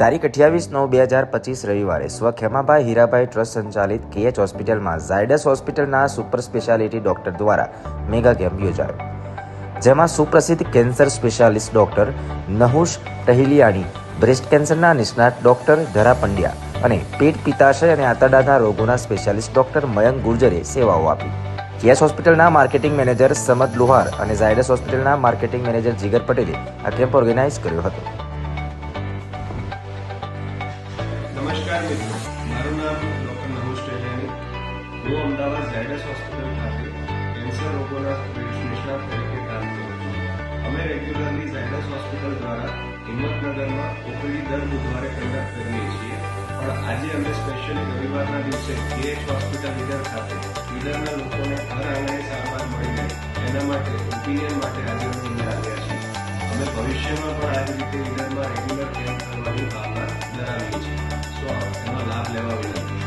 તારીખ અઠ્યાવીસ નવ બે હજાર પચીસ રવિવારે સ્વ ખેમાભાઈ હીરાભાઈ ટ્રસ્ટ સંચાલિત કેએચ હોસ્પિટલમાં ઝાયડસ હોસ્પિટલના સુપર સ્પેશિયાલિટી ડોક્ટર દ્વારા મેગા કેમ્પ યોજાયો. જેમાં સુપ્રસિદ્ધ cancer specialist doctor Nahush Tahiliani, breast કેન્સરના નિષ્ણાત ડોક્ટર ધરા પંડ્યા અને પેટ પિત્તાશય અને આંતરડાના રોગોના સ્પેશિયાલિસ્ટ ડોક્ટર મયંક ગુર્જરે સેવાઓ આપી. કેએસ હોસ્પિટલના માર્કેટિંગ મેનેજર સમદ લુહાર અને ઝાયડસ હોસ્પિટલના માર્કેટિંગ મેનેજર જીગર પટેલે આ કેમ્પ ઓર્ગેનાઇઝ કર્યો હતો. નમસ્કાર મિત્રો. મારું નામ ડોક્ટર નમોશ ટેલિયાની હું અમદાવાદ ઝાયડસ હોસ્પિટલ ખાતે કેન્સર રોગોના નિષ્ણાત તરીકે કામ કરું છું. અમે રેગ્યુલરલી ઝાયડસ હોસ્પિટલ દ્વારા હિંમતનગરમાં ઓપીડી દર બુધવારે કન્ડક્ટ કરીએ છીએ. પણ આજે અમે સ્પેશિયલી રવિવારના દિવસે કેએચ હોસ્પિટલ લીડર ખાતે લીડરના લોકોને ઘર આંગણે સારવાર મળી રહે, એના માટે ઓપિનિયન માટે આજે અમે અહીંયા આવ્યા છીએ. અમે ભવિષ્યમાં પણ આવી રીતે level winner.